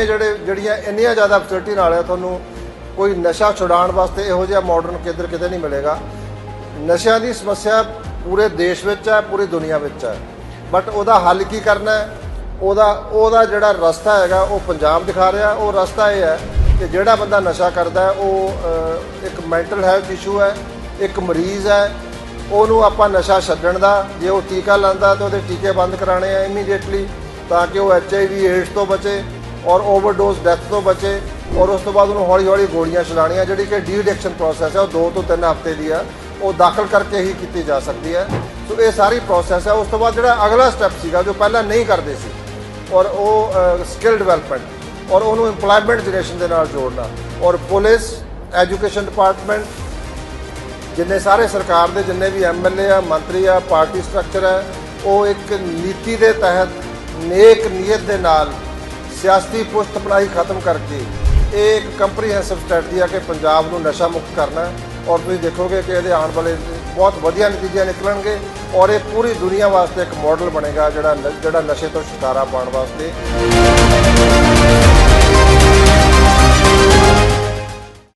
ਇੰਨੇ ਜਿਹੜੇ ਜਿਹੜੀਆਂ ਇੰਨੀਆਂ ਜ਼ਿਆਦਾ ਫੈਸਿਲਿਟੀ ਨਾਲ ਹੈ ਤੁਹਾਨੂੰ ਕੋਈ ਨਸ਼ਾ ਛੁਡਾਉਣ ਵਾਸਤੇ ਇਹੋ ਜਿਹਾ ਮਾਡਰਨ ਕੇਂਦਰ ਕਿਤੇ ਨਹੀਂ ਮਿਲੇਗਾ। ਨਸ਼ਿਆਂ ਦੀ ਸਮੱਸਿਆ ਪੂਰੇ ਦੇਸ਼ ਵਿੱਚ ਹੈ, ਪੂਰੀ ਦੁਨੀਆ ਵਿੱਚ ਹੈ। ਬਟ ਉਹਦਾ ਹੱਲ ਕੀ ਕਰਨਾ ਹੈ? ਉਹਦਾ ਉਹਦਾ ਜਿਹੜਾ ਰਸਤਾ ਹੈਗਾ, ਉਹ ਪੰਜਾਬ ਦਿਖਾ ਰਿਹਾ। ਉਹ ਰਸਤਾ ਇਹ ਹੈ ਕਿ ਜਿਹੜਾ ਬੰਦਾ ਨਸ਼ਾ ਕਰਦਾ ਉਹ ਇੱਕ ਮੈਂਟਲ ਹੈਲਥ ਇਸ਼ੂ ਹੈ, ਇੱਕ ਮਰੀਜ਼ ਹੈ। ਉਹਨੂੰ ਆਪਾਂ ਨਸ਼ਾ ਛੱਡਣ ਦਾ, ਜੇ ਉਹ ਟੀਕਾ ਲਾਂਦਾ ਤਾਂ ਉਹਦੇ ਟੀਕੇ ਬੰਦ ਕਰਾਣੇ ਆ ਇਮੀਡੀਏਟਲੀ ਤਾਂ ਕਿ ਉਹ ਐਚਆਈਵੀ ਏਡਸ ਤੋਂ ਬਚੇ। ਔਰ ਓਵਰਡੋਜ਼ ਡੈਥ ਤੋਂ ਬਚੇ ਔਰ ਉਸ ਤੋਂ ਬਾਅਦ ਉਹਨੂੰ ਹੌਲੀ ਹੌਲੀ ਗੋਲੀਆਂ ਚਲਾਉਣੀਆਂ, ਜਿਹੜੀ ਕਿ ਡੀ ਐਡਿਕਸ਼ਨ ਪ੍ਰੋਸੈਸ ਹੈ, ਉਹ 2 ਤੋਂ 3 ਹਫ਼ਤੇ ਦੀ ਆ ਉਹ ਦਾਖਲ ਕਰਕੇ ਹੀ ਕੀਤੀ ਜਾ ਸਕਦੀ ਹੈ। ਸੋ ਇਹ ਸਾਰੀ ਪ੍ਰੋਸੈਸ ਹੈ। ਉਸ ਤੋਂ ਬਾਅਦ ਜਿਹੜਾ ਅਗਲਾ ਸਟੈਪ ਸੀਗਾ, ਜੋ ਪਹਿਲਾਂ ਨਹੀਂ ਕਰਦੇ ਸੀ, ਔਰ ਉਹ ਸਕਿੱਲ ਡਿਵੈਲਪਮੈਂਟ ਔਰ ਉਹਨੂੰ ਏਮਪਲੋਇਮੈਂਟ ਜਨਰੇਸ਼ਨ ਦੇ ਨਾਲ ਜੋੜਨਾ ਔਰ ਪੁਲਿਸ ਐਜੂਕੇਸ਼ਨ ਡਿਪਾਰਟਮੈਂਟ ਜਿੰਨੇ ਸਾਰੇ ਸਰਕਾਰ ਦੇ ਜਿੰਨੇ ਵੀ ਐਮਐਲਏ ਆ, ਮੰਤਰੀ ਆ ਪਾਰਟੀ ਸਟਰਕਚਰ ਹੈ, ਉਹ ਇੱਕ ਨੀਤੀ ਦੇ ਤਹਿਤ ਨੇਕ ਨੀਅਤ ਦੇ ਨਾਲ ਸਿਆਸਤੀ ਪੁਸ਼ਤਪਨਾਹੀ ਖਤਮ ਕਰਕੇ ਇਹ ਇੱਕ ਕੰਪਰੀਹੈਂਸਿਵ ਸਟ੍ਰੈਟਜੀ ਆ ਕਿ ਪੰਜਾਬ ਨੂੰ ਨਸ਼ਾ ਮੁਕਤ ਕਰਨਾ ਔਰ ਤੁਸੀਂ ਦੇਖੋਗੇ ਕਿ ਇਹਦੇ ਆਉਣ ਵਾਲੇ ਬਹੁਤ ਵਧੀਆ ਨਤੀਜੇ ਨਿਕਲਣਗੇ ਔਰ ਇਹ ਪੂਰੀ ਦੁਨੀਆ ਵਾਸਤੇ ਇੱਕ ਮਾਡਲ ਬਣੇਗਾ ਜਿਹੜਾ ਨ- ਜਿਹੜਾ ਨਸ਼ੇ ਤੋਂ ਛੁਟਕਾਰਾ ਪਾਉਣ ਵਾਸਤੇ।